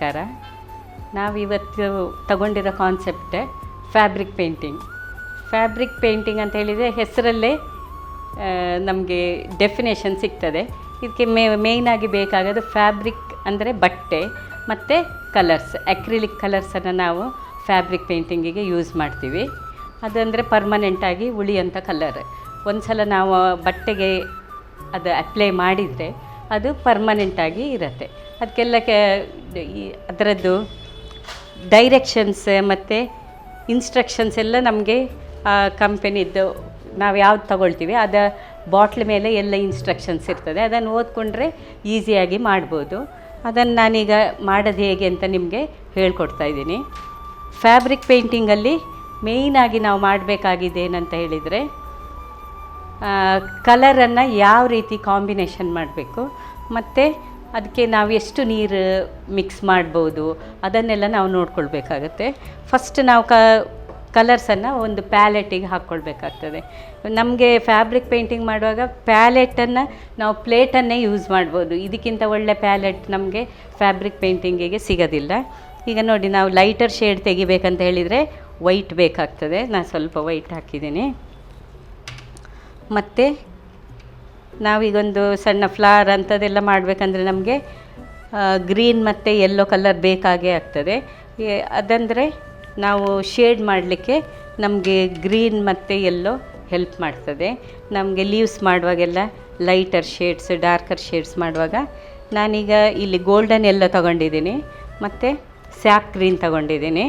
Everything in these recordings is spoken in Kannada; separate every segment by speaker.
Speaker 1: ನಮಸ್ಕಾರ. ನಾವು ಇವತ್ತು ತಗೊಂಡಿರೋ concept fabric painting fabric painting ಅಂತ ಹೇಳಿದರೆ ಹೆಸರಲ್ಲೇ ನಮಗೆ ಡೆಫಿನೇಷನ್ ಸಿಗ್ತದೆ. ಇದಕ್ಕೆ ಮೇ ಮೇಯ್ನಾಗಿ ಬೇಕಾಗೋದು ಫ್ಯಾಬ್ರಿಕ್ ಅಂದರೆ ಬಟ್ಟೆ, ಮತ್ತು ಕಲರ್ಸ್ ಅಕ್ರಿಲಿಕ್ ಕಲರ್ಸನ್ನು ನಾವು ಫ್ಯಾಬ್ರಿಕ್ ಪೇಂಟಿಂಗಿಗೆ ಯೂಸ್ ಮಾಡ್ತೀವಿ. ಅದಂದರೆ ಪರ್ಮನೆಂಟಾಗಿ ಉಳಿಯಂಥ ಕಲರ್ ಒಂದು ಸಲ ನಾವು ಬಟ್ಟೆಗೆ ಅದು ಅಪ್ಲೈ ಮಾಡಿದರೆ ಅದು ಪರ್ಮನೆಂಟಾಗಿ ಇರುತ್ತೆ. ಅದಕ್ಕೆಲ್ಲ ಕೆ ಈ ಅದರದ್ದು ಡೈರೆಕ್ಷನ್ಸ್ ಮತ್ತು ಇನ್ಸ್ಟ್ರಕ್ಷನ್ಸ್ ಎಲ್ಲ ನಮಗೆ, ಆ ನಾವು ಯಾವ್ದು ತಗೊಳ್ತೀವಿ, ಅದ ಬಾಟ್ಲ್ ಮೇಲೆ ಎಲ್ಲ ಇನ್ಸ್ಟ್ರಕ್ಷನ್ಸ್ ಇರ್ತದೆ. ಅದನ್ನು ಓದ್ಕೊಂಡ್ರೆ ಈಸಿಯಾಗಿ ಮಾಡ್ಬೋದು. ಅದನ್ನು ನಾನೀಗ ಮಾಡೋದು ಹೇಗೆ ಅಂತ ನಿಮಗೆ ಹೇಳ್ಕೊಡ್ತಾ ಇದ್ದೀನಿ. ಫ್ಯಾಬ್ರಿಕ್ ಪೇಂಟಿಂಗಲ್ಲಿ ಮೇಯ್ನಾಗಿ ನಾವು ಮಾಡಬೇಕಾಗಿದೆ ಏನಂತ ಹೇಳಿದರೆ ಕಲರನ್ನು ಯಾವ ರೀತಿ ಕಾಂಬಿನೇಷನ್ ಮಾಡಬೇಕು, ಮತ್ತು ಅದಕ್ಕೆ ನಾವು ಎಷ್ಟು ನೀರು ಮಿಕ್ಸ್ ಮಾಡ್ಬೋದು, ಅದನ್ನೆಲ್ಲ ನಾವು ನೋಡ್ಕೊಳ್ಬೇಕಾಗತ್ತೆ. ಫಸ್ಟ್ ನಾವು ಕ ಕಲರ್ಸನ್ನು ಒಂದು ಪ್ಯಾಲೆಟಿಗೆ ಹಾಕ್ಕೊಳ್ಬೇಕಾಗ್ತದೆ. ನಮಗೆ ಫ್ಯಾಬ್ರಿಕ್ ಪೇಂಟಿಂಗ್ ಮಾಡುವಾಗ ಪ್ಯಾಲೆಟನ್ನು ನಾವು ಪ್ಲೇಟನ್ನೇ ಯೂಸ್ ಮಾಡ್ಬೋದು. ಇದಕ್ಕಿಂತ ಒಳ್ಳೆ ಪ್ಯಾಲೆಟ್ ನಮಗೆ ಫ್ಯಾಬ್ರಿಕ್ ಪೇಂಟಿಂಗಿಗೆ ಸಿಗೋದಿಲ್ಲ. ಈಗ ನೋಡಿ, ನಾವು ಲೈಟರ್ ಶೇಡ್ ತೆಗಿಬೇಕಂತ ಹೇಳಿದರೆ ವೈಟ್ ಬೇಕಾಗ್ತದೆ. ನಾನು ಸ್ವಲ್ಪ ವೈಟ್ ಹಾಕಿದ್ದೀನಿ. ಮತ್ತು ನಾವೀಗೊಂದು ಸಣ್ಣ ಫ್ಲವರ್ ಅಂಥದ್ದೆಲ್ಲ ಮಾಡಬೇಕಂದ್ರೆ ನಮಗೆ ಗ್ರೀನ್ ಮತ್ತು ಯೆಲ್ಲೋ ಕಲರ್ ಬೇಕಾಗೇ ಆಗ್ತದೆ. ಅದಂದರೆ ನಾವು ಶೇಡ್ ಮಾಡಲಿಕ್ಕೆ ನಮಗೆ ಗ್ರೀನ್ ಮತ್ತು ಯೆಲ್ಲೋ ಹೆಲ್ಪ್ ಮಾಡ್ತದೆ. ನಮಗೆ ಲೀವ್ಸ್ ಮಾಡುವಾಗೆಲ್ಲ ಲೈಟರ್ ಶೇಡ್ಸ್ ಡಾರ್ಕರ್ ಶೇಡ್ಸ್ ಮಾಡುವಾಗ ನಾನೀಗ ಇಲ್ಲಿ ಗೋಲ್ಡನ್ ಎಲ್ಲ ತಗೊಂಡಿದ್ದೀನಿ, ಮತ್ತು ಸ್ಯಾಪ್ ಗ್ರೀನ್ ತಗೊಂಡಿದ್ದೀನಿ,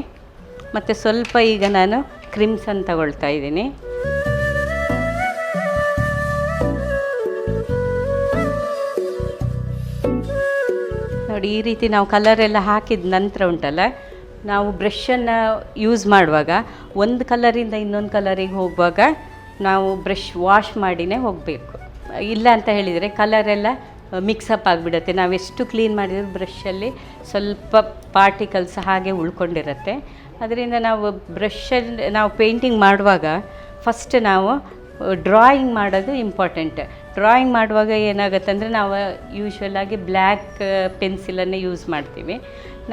Speaker 1: ಮತ್ತು ಸ್ವಲ್ಪ ಈಗ ನಾನು ಕ್ರಿಮ್ಸನ್ ತಗೊಳ್ತಾ ಇದ್ದೀನಿ. ನೋಡಿ ಈ ರೀತಿ ನಾವು ಕಲರ್ ಎಲ್ಲ ಹಾಕಿದ ನಂತರ ಉಂಟಲ್ಲ, ನಾವು ಬ್ರಷನ್ನು ಯೂಸ್ ಮಾಡುವಾಗ ಒಂದು ಕಲರಿಂದ ಇನ್ನೊಂದು ಕಲರಿಗೆ ಹೋಗುವಾಗ ನಾವು ಬ್ರಷ್ ವಾಶ್ ಮಾಡಿನೇ ಹೋಗಬೇಕು. ಇಲ್ಲ ಅಂತ ಹೇಳಿದರೆ ಕಲರೆಲ್ಲ ಮಿಕ್ಸಪ್ ಆಗಿಬಿಡುತ್ತೆ. ನಾವು ಎಷ್ಟು ಕ್ಲೀನ್ ಮಾಡಿದ್ರು ಬ್ರಷಲ್ಲಿ ಸ್ವಲ್ಪ ಪಾರ್ಟಿಕಲ್ಸ್ ಹಾಗೆ ಉಳ್ಕೊಂಡಿರುತ್ತೆ. ಅದರಿಂದ ನಾವು ಬ್ರಷಲ್ಲಿ ನಾವು ಪೇಂಟಿಂಗ್ ಮಾಡುವಾಗ ಫಸ್ಟ್ ನಾವು ಡ್ರಾಯಿಂಗ್ ಮಾಡೋದು ಇಂಪಾರ್ಟೆಂಟ್ ಡ್ರಾಯಿಂಗ್ ಮಾಡುವಾಗ ಏನಾಗುತ್ತೆ ಅಂದರೆ ನಾವು ಯೂಶ್ವಲಾಗಿ ಬ್ಲ್ಯಾಕ್ ಪೆನ್ಸಿಲನ್ನೇ ಯೂಸ್ ಮಾಡ್ತೀವಿ.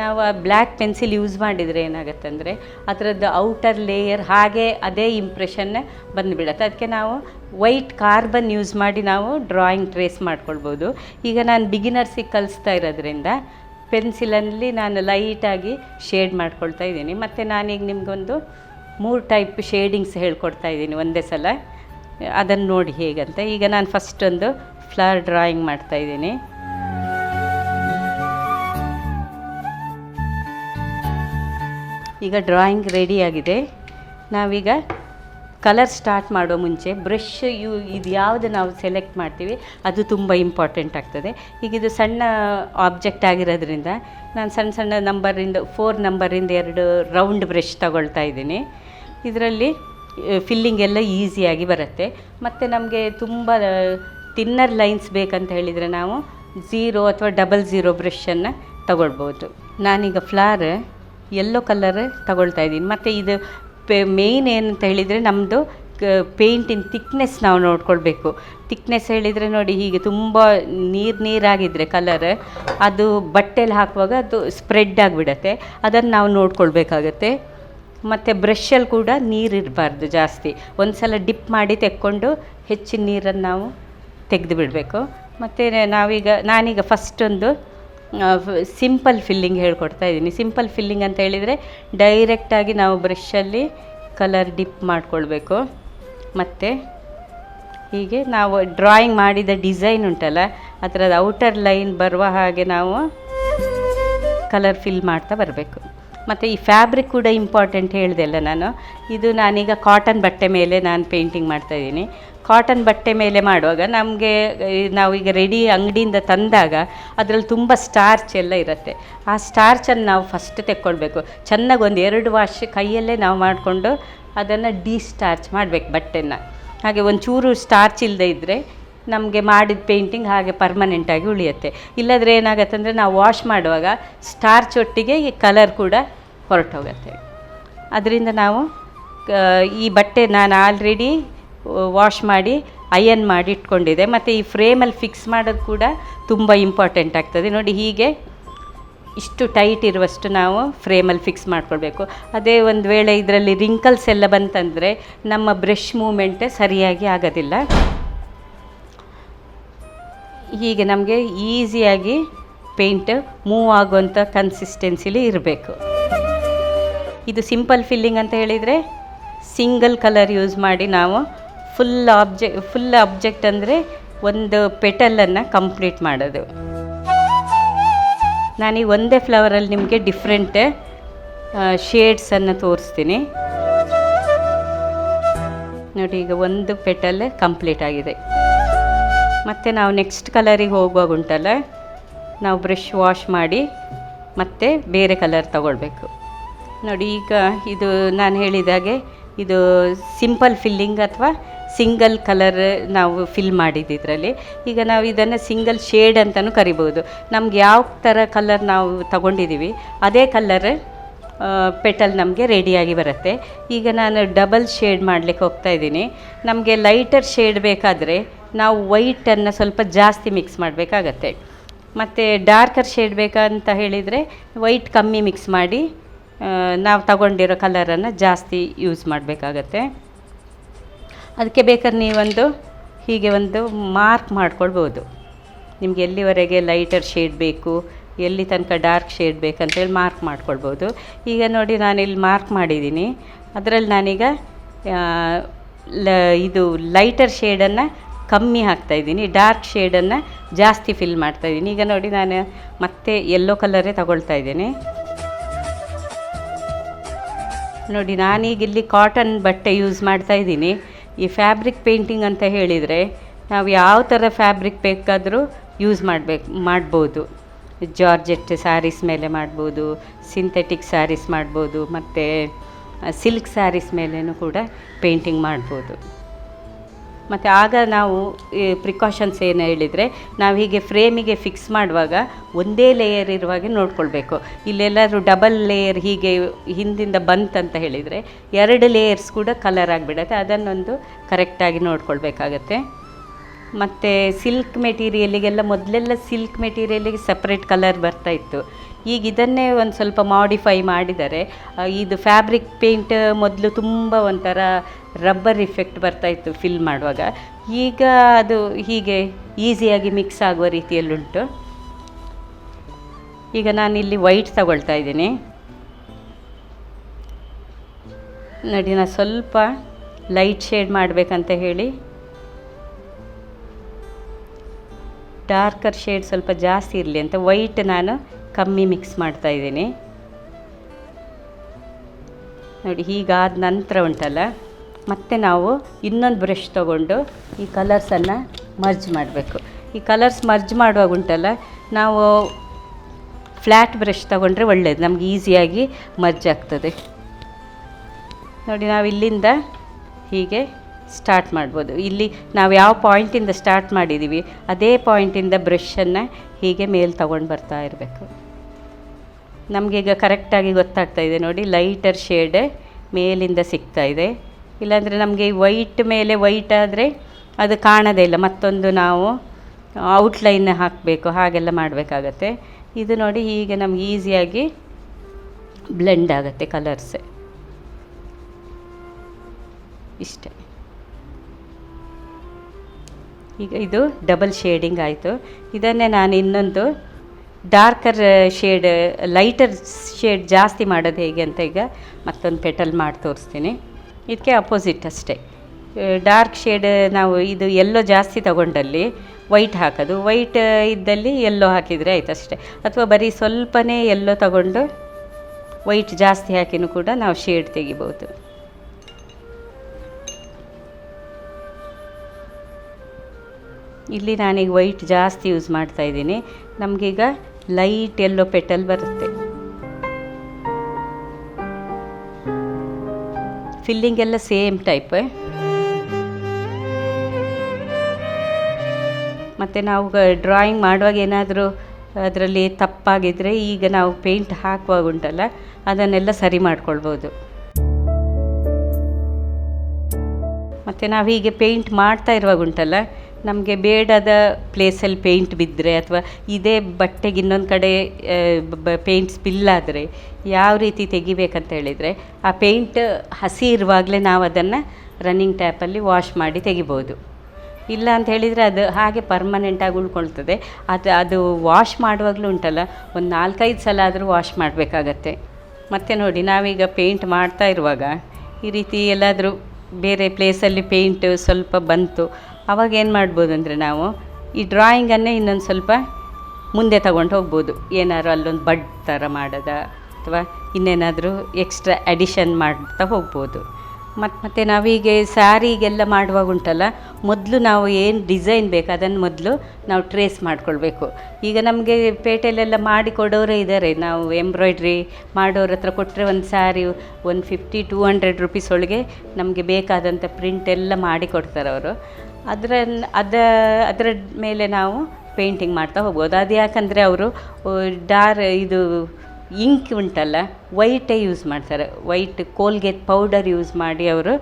Speaker 1: ನಾವು ಆ ಬ್ಲ್ಯಾಕ್ ಪೆನ್ಸಿಲ್ ಯೂಸ್ ಮಾಡಿದರೆ ಏನಾಗುತ್ತೆ ಅಂದರೆ ಅದರದ್ದು ಔಟರ್ ಲೇಯರ್ ಹಾಗೆ ಅದೇ ಇಂಪ್ರೆಷನ್ನೇ ಬಂದುಬಿಡತ್ತೆ. ಅದಕ್ಕೆ ನಾವು ವೈಟ್ ಕಾರ್ಬನ್ ಯೂಸ್ ಮಾಡಿ ನಾವು ಡ್ರಾಯಿಂಗ್ ಟ್ರೇಸ್ ಮಾಡ್ಕೊಳ್ಬೋದು. ಈಗ ನಾನು ಬಿಗಿನರ್ಸಿಗೆ ಕಲಿಸ್ತಾ ಇರೋದ್ರಿಂದ ಪೆನ್ಸಿಲಲ್ಲಿ ನಾನು ಲೈಟಾಗಿ ಶೇಡ್ ಮಾಡ್ಕೊಳ್ತಾ ಇದ್ದೀನಿ. ಮತ್ತು ನಾನೀಗ ನಿಮಗೊಂದು ಮೂರು ಟೈಪ್ ಶೇಡಿಂಗ್ಸ್ ಹೇಳ್ಕೊಡ್ತಾ ಇದ್ದೀನಿ ಒಂದೇ ಸಲ. ಅದನ್ನು ನೋಡಿ ಹೇಗಂತ. ಈಗ ನಾನು ಫಸ್ಟ್ ಒಂದು ಫ್ಲವರ್ ಡ್ರಾಯಿಂಗ್ ಮಾಡ್ತಾ ಇದ್ದೀನಿ. ಈಗ ಡ್ರಾಯಿಂಗ್ ರೆಡಿಯಾಗಿದೆ ನಾವೀಗ ಕಲರ್ ಸ್ಟಾರ್ಟ್ ಮಾಡೋ ಮುಂಚೆ ಬ್ರಷ್ ಯು ಇದು ಯಾವುದು ನಾವು ಸೆಲೆಕ್ಟ್ ಮಾಡ್ತೀವಿ, ಅದು ತುಂಬ ಇಂಪಾರ್ಟೆಂಟ್ ಆಗ್ತದೆ. ಈಗ ಇದು ಸಣ್ಣ ಆಬ್ಜೆಕ್ಟ್ ಆಗಿರೋದ್ರಿಂದ ನಾನು ಸಣ್ಣ ಸಣ್ಣ ನಂಬರಿಂದ ಫೋರ್ ನಂಬರಿಂದ ಎರಡು ರೌಂಡ್ ಬ್ರಷ್ ತಗೊಳ್ತಾ ಇದ್ದೀನಿ. ಇದರಲ್ಲಿ ಫಿಲ್ಲಿಂಗ್ ಎಲ್ಲ ಈಸಿಯಾಗಿ ಬರುತ್ತೆ. ಮತ್ತು ನಮಗೆ ತುಂಬ ತಿನ್ನರ್ ಲೈನ್ಸ್ ಬೇಕಂತ ಹೇಳಿದರೆ ನಾವು ಝೀರೋ ಅಥವಾ ಡಬಲ್ ಝೀರೋ ಬ್ರಷನ್ನು ತಗೊಳ್ಬೋದು. ನಾನೀಗ ಫ್ಲಾರ್ ಯೆಲ್ಲೋ ಕಲರ್ ತಗೊಳ್ತಾ ಇದ್ದೀನಿ. ಮತ್ತು ಇದು ಪೆ ಮೇಯ್ನ್ ಏನಂತ ಹೇಳಿದರೆ ನಮ್ಮದು ಪೇಂಟಿನ ತಿಕ್ನೆಸ್ ನಾವು ನೋಡ್ಕೊಳ್ಬೇಕು. ತಿಕ್ನೆಸ್ ಹೇಳಿದರೆ ನೋಡಿ ಹೀಗೆ ತುಂಬ ನೀರು ನೀರಾಗಿದ್ದರೆ ಕಲರ್ ಅದು ಬಟ್ಟೆಲಿ ಹಾಕುವಾಗ ಅದು ಸ್ಪ್ರೆಡ್ ಆಗಿಬಿಡತ್ತೆ. ಅದನ್ನು ನಾವು ನೋಡ್ಕೊಳ್ಬೇಕಾಗತ್ತೆ. ಮತ್ತು ಬ್ರಷಲ್ಲಿ ಕೂಡ ನೀರು ಇರಬಾರ್ದು ಜಾಸ್ತಿ. ಒಂದು ಸಲ ಡಿಪ್ ಮಾಡಿ ತೆಕ್ಕೊಂಡು ಹೆಚ್ಚಿನ ನೀರನ್ನು ನಾವು ತೆಗೆದು ಬಿಡಬೇಕು. ಮತ್ತು ನಾವೀಗ, ನಾನೀಗ ಫಸ್ಟ್ ಒಂದು ಸಿಂಪಲ್ ಫಿಲ್ಲಿಂಗ್ ಹೇಳ್ಕೊಡ್ತಾ ಇದ್ದೀನಿ. ಸಿಂಪಲ್ ಫಿಲ್ಲಿಂಗ್ ಅಂತ ಹೇಳಿದರೆ ಡೈರೆಕ್ಟಾಗಿ ನಾವು ಬ್ರಷಲ್ಲಿ ಕಲರ್ ಡಿಪ್ ಮಾಡಿಕೊಳ್ಬೇಕು. ಮತ್ತು ಹೀಗೆ ನಾವು ಡ್ರಾಯಿಂಗ್ ಮಾಡಿದ ಡಿಸೈನ್ ಉಂಟಲ್ಲ, ಅದರದ್ದು ಔಟರ್ ಲೈನ್ ಬರುವ ಹಾಗೆ ನಾವು ಕಲರ್ ಫಿಲ್ ಮಾಡ್ತಾ ಬರಬೇಕು. ಮತ್ತು ಈ ಫ್ಯಾಬ್ರಿಕ್ ಕೂಡ ಇಂಪಾರ್ಟೆಂಟ್ ಹೇಳಿದೆ ಅಲ್ಲ ನಾನು. ಇದು ನಾನೀಗ ಕಾಟನ್ ಬಟ್ಟೆ ಮೇಲೆ ನಾನು ಪೇಂಟಿಂಗ್ ಮಾಡ್ತಾಯಿದ್ದೀನಿ ಕಾಟನ್ ಬಟ್ಟೆ ಮೇಲೆ ಮಾಡುವಾಗ ನಮಗೆ ನಾವೀಗ ರೆಡಿ ಅಂಗಡಿಯಿಂದ ತಂದಾಗ ಅದರಲ್ಲಿ ತುಂಬ ಸ್ಟಾರ್ಚ್ ಎಲ್ಲ ಇರುತ್ತೆ. ಆ ಸ್ಟಾರ್ಚನ್ನು ನಾವು ಫಸ್ಟ್ ತೆಕ್ಕೊಳ್ಬೇಕು. ಚೆನ್ನಾಗಿ ಒಂದು ಎರಡು ವಾಶ್ ಕೈಯಲ್ಲೇ ನಾವು ಮಾಡಿಕೊಂಡು ಅದನ್ನು ಡಿಸ್ಟಾರ್ಚ್ ಮಾಡಬೇಕು ಬಟ್ಟೆನ. ಹಾಗೆ ಒಂಚೂರು ಸ್ಟಾರ್ಚ್ ಇಲ್ಲದೆ ಇದ್ದರೆ ನಮಗೆ ಮಾಡಿದ ಪೇಂಟಿಂಗ್ ಹಾಗೆ ಪರ್ಮನೆಂಟಾಗಿ ಉಳಿಯುತ್ತೆ. ಇಲ್ಲದ್ರೆ ಏನಾಗುತ್ತೆ ಅಂದರೆ ನಾವು ವಾಶ್ ಮಾಡುವಾಗ ಸ್ಟಾರ್ಚ್ ಒಟ್ಟಿಗೆ ಈ ಕಲರ್ ಕೂಡ ಹೊರಟೋಗುತ್ತೆ ಅದರಿಂದ ನಾವು ಈ ಬಟ್ಟೆ ನಾನು ಆಲ್ರೆಡಿ ವಾಶ್ ಮಾಡಿ ಅಯನ್ ಮಾಡಿ ಇಟ್ಕೊಂಡಿದೆ ಮತ್ತು ಈ ಫ್ರೇಮಲ್ಲಿ ಫಿಕ್ಸ್ ಮಾಡೋದು ಕೂಡ ತುಂಬ ಇಂಪಾರ್ಟೆಂಟ್ ಆಗ್ತದೆ. ನೋಡಿ ಹೀಗೆ ಇಷ್ಟು ಟೈಟ್ ಇರುವಷ್ಟು ನಾವು ಫ್ರೇಮಲ್ಲಿ ಫಿಕ್ಸ್ ಮಾಡ್ಕೊಳ್ಬೇಕು. ಅದೇ ಒಂದು ವೇಳೆ ಇದರಲ್ಲಿ ರಿಂಕಲ್ಸ್ ಎಲ್ಲ ಬಂತಂದರೆ ನಮ್ಮ ಬ್ರಷ್ ಮೂಮೆಂಟ್ ಸರಿಯಾಗಿ ಆಗೋದಿಲ್ಲ. ಹೀಗೆ ನಮಗೆ ಈಸಿಯಾಗಿ ಪೇಂಟ್ ಮೂವ್ ಆಗುವಂಥ ಕನ್ಸಿಸ್ಟೆನ್ಸಿಲಿ ಇರಬೇಕು. ಇದು ಸಿಂಪಲ್ ಫಿಲ್ಲಿಂಗ್ ಅಂತ ಹೇಳಿದರೆ ಸಿಂಗಲ್ ಕಲರ್ ಯೂಸ್ ಮಾಡಿ ನಾವು ಫುಲ್ ಆಬ್ಜೆಕ್ಟ್ ಫುಲ್ ಆಬ್ಜೆಕ್ಟ್ ಅಂದರೆ ಒಂದು ಪೆಟಲನ್ನು ಕಂಪ್ಲೀಟ್ ಮಾಡೋದು. ನಾನು ಈ ಒಂದೇ ಫ್ಲವರಲ್ಲಿ ನಿಮಗೆ ಡಿಫ್ರೆಂಟ್ ಶೇಡ್ಸನ್ನು ತೋರಿಸ್ತೀನಿ. ನೋಡಿ, ಈಗ ಒಂದು ಪೆಟಲ್ ಕಂಪ್ಲೀಟ್ ಆಗಿದೆ. ಮತ್ತು ನಾವು ನೆಕ್ಸ್ಟ್ ಕಲರಿಗೆ ಹೋಗುವಾಗ ಉಂಟಲ್ಲ, ನಾವು ಬ್ರಷ್ ವಾಶ್ ಮಾಡಿ ಮತ್ತೆ ಬೇರೆ ಕಲರ್ ತಗೊಳ್ಬೇಕು. ನೋಡಿ, ಈಗ ಇದು ನಾನು ಹೇಳಿದಾಗೆ ಇದು ಸಿಂಪಲ್ ಫಿಲ್ಲಿಂಗ್ ಅಥವಾ ಸಿಂಗಲ್ ಕಲರ್ ನಾವು ಫಿಲ್ ಮಾಡಿದ್ದು ಇದರಲ್ಲಿ. ಈಗ ನಾವು ಇದನ್ನು ಸಿಂಗಲ್ ಶೇಡ್ ಅಂತಲೂ ಕರಿಬೋದು. ನಮ್ಗೆ ಯಾವ ಥರ ಕಲರ್ ನಾವು ತಗೊಂಡಿದ್ದೀವಿ, ಅದೇ ಕಲರ್ ಪೆಟಲ್ ನಮಗೆ ರೆಡಿಯಾಗಿ ಬರುತ್ತೆ. ಈಗ ನಾನು ಡಬಲ್ ಶೇಡ್ ಮಾಡಲಿಕ್ಕೆ ಹೋಗ್ತಾ ಇದ್ದೀನಿ. ನಮಗೆ ಲೈಟರ್ ಶೇಡ್ ಬೇಕಾದರೆ ನಾವು ವೈಟನ್ನು ಸ್ವಲ್ಪ ಜಾಸ್ತಿ ಮಿಕ್ಸ್ ಮಾಡಬೇಕಾಗತ್ತೆ. ಮತ್ತು ಡಾರ್ಕರ್ ಶೇಡ್ ಬೇಕಂತ ಹೇಳಿದರೆ ವೈಟ್ ಕಮ್ಮಿ ಮಿಕ್ಸ್ ಮಾಡಿ ನಾವು ತಗೊಂಡಿರೋ ಕಲರನ್ನು ಜಾಸ್ತಿ ಯೂಸ್ ಮಾಡಬೇಕಾಗತ್ತೆ. ಅದಕ್ಕೆ ಬೇಕಾದ್ರೆ ನೀವೊಂದು ಹೀಗೆ ಒಂದು ಮಾರ್ಕ್ ಮಾಡ್ಕೊಳ್ಬೋದು. ನಿಮಗೆ ಎಲ್ಲಿವರೆಗೆ ಲೈಟರ್ ಶೇಡ್ ಬೇಕು, ಎಲ್ಲಿ ತನಕ ಡಾರ್ಕ್ ಶೇಡ್ ಬೇಕಂತೇಳಿ ಮಾರ್ಕ್ ಮಾಡ್ಕೊಳ್ಬೋದು. ಈಗ ನೋಡಿ ನಾನು ಇಲ್ಲಿ ಮಾರ್ಕ್ ಮಾಡಿದ್ದೀನಿ. ಅದರಲ್ಲಿ ನಾನೀಗ ಲ, ಇದು ಲೈಟರ್ ಶೇಡನ್ನು ಕಮ್ಮಿ ಹಾಕ್ತಾಯಿದ್ದೀನಿ ಡಾರ್ಕ್ ಶೇಡನ್ನು ಜಾಸ್ತಿ ಫಿಲ್ ಮಾಡ್ತಾಯಿದ್ದೀನಿ ಈಗ ನೋಡಿ ನಾನು ಮತ್ತೆ ಯೆಲ್ಲೋ ಕಲರೇ ತಗೊಳ್ತಾ ಇದ್ದೀನಿ. ನೋಡಿ, ನಾನೀಗ ಇಲ್ಲಿ ಕಾಟನ್ ಬಟ್ಟೆ ಯೂಸ್ ಮಾಡ್ತಾ ಇದ್ದೀನಿ. ಈ ಫ್ಯಾಬ್ರಿಕ್ ಪೇಂಟಿಂಗ್ ಅಂತ ಹೇಳಿದರೆ ನಾವು ಯಾವ ಥರ ಫ್ಯಾಬ್ರಿಕ್ ಬೇಕಾದರೂ ಯೂಸ್ ಮಾಡಬೇಕು, ಮಾಡ್ಬೋದು. ಜಾರ್ಜೆಟ್ ಸ್ಯಾರೀಸ್ ಮೇಲೆ ಮಾಡ್ಬೋದು ಸಿಂಥೆಟಿಕ್ ಸ್ಯಾರೀಸ್ ಮಾಡ್ಬೋದು, ಮತ್ತು ಸಿಲ್ಕ್ ಸ್ಯಾರೀಸ್ ಮೇಲೇನೂ ಕೂಡ ಪೇಂಟಿಂಗ್ ಮಾಡ್ಬೋದು. ಮತ್ತು ಆಗ ನಾವು ಪ್ರಿಕಾಷನ್ಸ್ ಏನು ಹೇಳಿದರೆ, ನಾವು ಹೀಗೆ ಫ್ರೇಮಿಗೆ ಫಿಕ್ಸ್ ಮಾಡುವಾಗ ಒಂದೇ ಲೇಯರ್ ಇರುವಾಗೆ ನೋಡ್ಕೊಳ್ಬೇಕು. ಇಲ್ಲೆಲ್ಲರೂ ಡಬಲ್ ಲೇಯರ್ ಹೀಗೆ ಹಿಂದಿಂದ ಬಂತಂತ ಹೇಳಿದರೆ, ಎರಡು ಲೇಯರ್ಸ್ ಕೂಡ ಕಲರ್ ಆಗಿಬಿಡತ್ತೆ. ಅದನ್ನೊಂದು ಕರೆಕ್ಟಾಗಿ ನೋಡ್ಕೊಳ್ಬೇಕಾಗತ್ತೆ. ಮತ್ತು ಸಿಲ್ಕ್ ಮೆಟೀರಿಯಲಿಗೆಲ್ಲ ಮೊದಲೆಲ್ಲ ಸಿಲ್ಕ್ ಮೆಟೀರಿಯಲಿಗೆ ಸಪ್ರೇಟ್ ಕಲರ್ ಬರ್ತಾ ಇತ್ತು. ಈಗ ಇದನ್ನೇ ಒಂದು ಸ್ವಲ್ಪ ಮಾಡಿಫೈ ಮಾಡಿದ್ದಾರೆ ಇದು ಫ್ಯಾಬ್ರಿಕ್ ಪೇಂಟ್ ಮೊದಲು ತುಂಬ ಒಂಥರ ರಬ್ಬರ್ ಇಫೆಕ್ಟ್ ಬರ್ತಾ ಇತ್ತು ಫಿಲ್ ಮಾಡುವಾಗ. ಈಗ ಅದು ಹೀಗೆ ಈಸಿಯಾಗಿ ಮಿಕ್ಸ್ ಆಗುವ ರೀತಿಯಲ್ಲುಂಟು ಈಗ ನಾನಿಲ್ಲಿ ವೈಟ್ ತಗೊಳ್ತಾ ಇದ್ದೀನಿ. ನೋಡಿ ನಾನು ಸ್ವಲ್ಪ ಲೈಟ್ ಶೇಡ್ ಮಾಡಬೇಕಂತ ಹೇಳಿ. ಡಾರ್ಕರ್ ಶೇಡ್ ಸ್ವಲ್ಪ ಜಾಸ್ತಿ ಇರಲಿ ಅಂತ ವೈಟ್ ನಾನು ಕಮ್ಮಿ ಮಿಕ್ಸ್ ಮಾಡ್ತಾ ಇದ್ದೀನಿ. ನೋಡಿ, ಹೀಗಾದ ನಂತರ ಉಂಟಲ್ಲ, ಮತ್ತೆ ನಾವು ಇನ್ನೊಂದು ಬ್ರಷ್ ತಗೊಂಡು ಈ ಕಲರ್ಸನ್ನು ಮರ್ಜ್ ಮಾಡಬೇಕು. ಈ ಕಲರ್ಸ್ ಮರ್ಜ್ ಮಾಡುವಾಗ ಉಂಟಲ್ಲ, ನಾವು ಫ್ಲ್ಯಾಟ್ ಬ್ರಷ್ ತಗೊಂಡ್ರೆ ಒಳ್ಳೆಯದು ನಮ್ಗೆ ಈಸಿಯಾಗಿ ಮರ್ಜ್ ಆಗ್ತದೆ. ನೋಡಿ, ನಾವು ಇಲ್ಲಿಂದ ಹೀಗೆ ಸ್ಟಾರ್ಟ್ ಮಾಡ್ಬೋದು. ಇಲ್ಲಿ ನಾವು ಯಾವ ಪಾಯಿಂಟಿಂದ ಸ್ಟಾರ್ಟ್ ಮಾಡಿದ್ದೀವಿ ಅದೇ ಪಾಯಿಂಟಿಂದ ಬ್ರಷನ್ನು ಹೀಗೆ ಮೇಲೆ ತಗೊಂಡು ಬರ್ತಾ ಇರಬೇಕು. ನಮಗೀಗ ಕರೆಕ್ಟಾಗಿ ಗೊತ್ತಾಗ್ತಾ ಇದೆ ನೋಡಿ ಲೈಟರ್ ಶೇಡ್ ಮೇಲಿಂದ ಸಿಗ್ತಾ ಇದೆ. ಇಲ್ಲಾಂದರೆ ನಮಗೆ ವೈಟ್ ಮೇಲೆ ವೈಟ್ ಆದರೆ ಅದು ಕಾಣೋದೇ ಇಲ್ಲ. ಮತ್ತೊಂದು ನಾವು ಔಟ್ಲೈನ್ ಹಾಕಬೇಕು, ಹಾಗೆಲ್ಲ ಮಾಡಬೇಕಾಗತ್ತೆ. ಇದು ನೋಡಿ ಹೀಗೆ ನಮ್ಗೆ ಈಸಿಯಾಗಿ ಬ್ಲೆಂಡ್ ಆಗುತ್ತೆ ಕಲರ್ಸ್ ಇಷ್ಟೇ. ಈಗ ಇದು ಡಬಲ್ ಶೇಡಿಂಗ್ ಆಯಿತು. ಇದನ್ನೇ ನಾನು ಇನ್ನೊಂದು ಡಾರ್ಕರ್ ಶೇಡ್ ಲೈಟರ್ ಶೇಡ್ ಜಾಸ್ತಿ ಮಾಡೋದು ಹೇಗೆ ಅಂತ ಈಗ ಮತ್ತೊಂದು ಪೆಟಲ್ ಮಾಡಿ ತೋರಿಸ್ತೀನಿ. ಇದಕ್ಕೆ ಅಪೋಸಿಟ್ ಅಷ್ಟೇ. ಡಾರ್ಕ್ ಶೇಡ್ ನಾವು ಇದು ಎಲ್ಲೋ ಜಾಸ್ತಿ ತಗೊಂಡಲ್ಲಿ ವೈಟ್ ಹಾಕೋದು. ವೈಟ್ ಇದ್ದಲ್ಲಿ ಎಲ್ಲೋ ಹಾಕಿದರೆ ಆಯ್ತು ಅಷ್ಟೇ. ಅಥವಾ ಬರೀ ಸ್ವಲ್ಪನೇ ಎಲ್ಲೋ ತಗೊಂಡು ವೈಟ್ ಜಾಸ್ತಿ ಹಾಕಿನೂ ಕೂಡ ನಾವು ಶೇಡ್ ತೆಗಿಬೋದು. ಇಲ್ಲಿ ನಾನೀಗ ವೈಟ್ ಜಾಸ್ತಿ ಯೂಸ್ ಮಾಡ್ತಾ ಇದ್ದೀನಿ. ನಮಗೀಗ ಲೈಟ್ ಎಲ್ಲೋ ಪೆಟಲ್ ಬರುತ್ತೆ. ಫಿಲ್ಲಿಂಗ್ ಎಲ್ಲ ಸೇಮ್ ಟೈಪ್ ಮತ್ತು ನಾವು ಡ್ರಾಯಿಂಗ್ ಮಾಡುವಾಗ ಏನಾದರೂ ಅದರಲ್ಲಿ ತಪ್ಪಾಗಿದ್ದರೆ ಈಗ ನಾವು ಪೇಂಟ್ ಹಾಕುವಾಗ ಉಂಟಲ್ಲ, ಅದನ್ನೆಲ್ಲ ಸರಿ ಮಾಡ್ಕೊಳ್ಬೋದು. ಮತ್ತು ನಾವು ಹೀಗೆ ಪೇಂಟ್ ಮಾಡ್ತಾ ಇರುವಾಗ ಉಂಟಲ್ಲ ನಮಗೆ ಬೇಡದ ಪ್ಲೇಸಲ್ಲಿ ಪೇಂಟ್ ಬಿದ್ದರೆ ಅಥವಾ ಇದೇ ಬಟ್ಟೆಗೆ ಇನ್ನೊಂದು ಕಡೆ ಪೇಂಟ್ ಸ್ಪಿಲ್ಲಾದರೆ ಯಾವ ರೀತಿ ತೆಗಿಬೇಕಂತ ಹೇಳಿದರೆ ಆ ಪೇಂಟ್ ಹಸಿ ಇರುವಾಗಲೇ ನಾವು ಅದನ್ನು ರನ್ನಿಂಗ್ ಟ್ಯಾಪಲ್ಲಿ ವಾಶ್ ಮಾಡಿ ತೆಗಿಬೋದು. ಇಲ್ಲ ಅಂತ ಹೇಳಿದರೆ ಅದು ಹಾಗೆ ಪರ್ಮನೆಂಟಾಗಿ ಉಳ್ಕೊಳ್ತದೆ. ಅದು ಅದು ವಾಶ್ ಮಾಡುವಾಗಲೂ ಉಂಟಲ್ಲ, ಒಂದು ನಾಲ್ಕೈದು ಸಲ ಆದರೂ ವಾಶ್ ಮಾಡಬೇಕಾಗತ್ತೆ. ಮತ್ತು ನೋಡಿ, ನಾವೀಗ ಪೇಂಟ್ ಮಾಡ್ತಾ ಇರುವಾಗ ಈ ರೀತಿ ಎಲ್ಲಾದರೂ ಬೇರೆ ಪ್ಲೇಸಲ್ಲಿ ಪೇಂಟ್ ಸ್ವಲ್ಪ ಬಂತು ಆವಾಗ ಏನು ಮಾಡ್ಬೋದು ಅಂದರೆ ನಾವು ಈ ಡ್ರಾಯಿಂಗನ್ನೇ ಇನ್ನೊಂದು ಸ್ವಲ್ಪ ಮುಂದೆ ತಗೊಂಡು ಹೋಗ್ಬೋದು. ಏನಾದ್ರು ಅಲ್ಲೊಂದು ಬಡ್ ಥರ ಮಾಡೋದ ಅಥವಾ ಇನ್ನೇನಾದರೂ ಎಕ್ಸ್ಟ್ರಾ ಅಡಿಷನ್ ಮಾಡ್ತಾ ಹೋಗ್ಬೋದು. ಮತ್ತು ಮತ್ತು ನಾವೀಗ ಸ್ಯಾರಿಗೆಲ್ಲ ಮಾಡುವಾಗ ಉಂಟಲ್ಲ, ಮೊದಲು ನಾವು ಏನು ಡಿಸೈನ್ ಬೇಕು ಅದನ್ನು ಮೊದಲು ನಾವು ಟ್ರೇಸ್ ಮಾಡ್ಕೊಳ್ಬೇಕು. ಈಗ ನಮಗೆ ಪೇಟೆಯಲ್ಲೆಲ್ಲ ಮಾಡಿ ಕೊಡೋರೇ ಇದ್ದಾರೆ ನಾವು ಎಂಬ್ರಾಯ್ಡ್ರಿ ಮಾಡೋರ ಹತ್ರ ಕೊಟ್ಟರೆ ಒಂದು ಸ್ಯಾರಿ ಒಂದು ಫಿಫ್ಟಿ ಟೂ ಹಂಡ್ರೆಡ್ ರುಪೀಸ್ ಒಳಗೆ ನಮಗೆ ಬೇಕಾದಂಥ ಪ್ರಿಂಟ್ ಎಲ್ಲ ಮಾಡಿ ಕೊಡ್ತಾರೆ ಅವರು ಅದರನ್ನ ಅದ ಅದರ ಮೇಲೆ ನಾವು ಪೇಂಟಿಂಗ್ ಮಾಡ್ತಾ ಹೋಗ್ಬೋದು. ಅದು ಯಾಕಂದರೆ ಅವರು ಡಾರ್ ಇದು ಇಂಕ್ ಉಂಟಲ್ಲ ವೈಟೇ ಯೂಸ್ ಮಾಡ್ತಾರೆ. ವೈಟ್ ಕೋಲ್ಗೇಟ್ ಪೌಡರ್ ಯೂಸ್ ಮಾಡಿ ಅವರು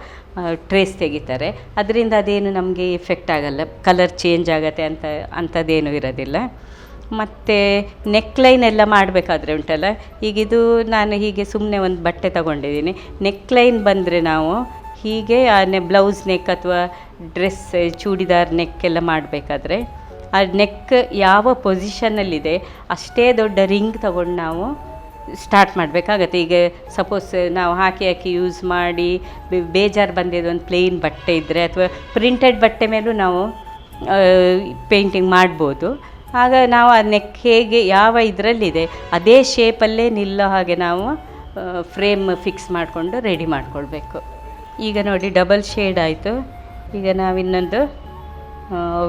Speaker 1: ಟ್ರೇಸ್ ತೆಗಿತಾರೆ. ಅದರಿಂದ ಅದೇನು ನಮಗೆ ಎಫೆಕ್ಟ್ ಆಗಲ್ಲ. ಕಲರ್ ಚೇಂಜ್ ಆಗುತ್ತೆ ಅಂತ ಅಂಥದ್ದೇನು ಇರೋದಿಲ್ಲ. ಮತ್ತು ನೆಕ್ಲೈನ್ ಎಲ್ಲ ಮಾಡಬೇಕಾದ್ರೆ ಉಂಟಲ್ಲ, ಈಗ ಇದು ನಾನು ಹೀಗೆ ಸುಮ್ಮನೆ ಒಂದು ಬಟ್ಟೆ ತಗೊಂಡಿದ್ದೀನಿ. ನೆಕ್ಲೈನ್ ಬಂದರೆ ನಾವು ಹೀಗೆ, ಆ ಬ್ಲೌಸ್ ನೆಕ್ ಅಥವಾ ಡ್ರೆಸ್ ಚೂಡಿದಾರ್ ನೆಕ್ ಎಲ್ಲ ಮಾಡಬೇಕಾದ್ರೆ. ಆ ನೆಕ್ ಯಾವ ಪೊಸಿಷನಲ್ಲಿದೆ ಅಷ್ಟೇ ದೊಡ್ಡ ರಿಂಗ್ ತಗೊಂಡು ನಾವು ಸ್ಟಾರ್ಟ್ ಮಾಡಬೇಕಾಗತ್ತೆ. ಈಗ ಸಪೋಸ್ ನಾವು ಹಾಕಿ ಹಾಕಿ ಯೂಸ್ ಮಾಡಿ ಬೇಜಾರು ಬಂದಿದ್ದು ಒಂದು ಪ್ಲೇನ್ ಬಟ್ಟೆ ಇದ್ದರೆ ಅಥವಾ ಪ್ರಿಂಟೆಡ್ ಬಟ್ಟೆ ಮೇಲೂ ನಾವು ಪೇಂಟಿಂಗ್ ಮಾಡ್ಬೋದು. ಆಗ ನಾವು ಆ ನೆಕ್ ಹೇಗೆ, ಯಾವ ಇದರಲ್ಲಿದೆ, ಅದೇ ಶೇಪಲ್ಲೇ ನಿಲ್ಲೋ ಹಾಗೆ ನಾವು ಫ್ರೇಮ್ ಫಿಕ್ಸ್ ಮಾಡಿಕೊಂಡು ರೆಡಿ ಮಾಡಿಕೊಳ್ಬೇಕು. ಈಗ ನೋಡಿ ಡಬಲ್ ಶೇಡ್ ಆಯಿತು. ಈಗ ನಾವು ಇನ್ನೊಂದು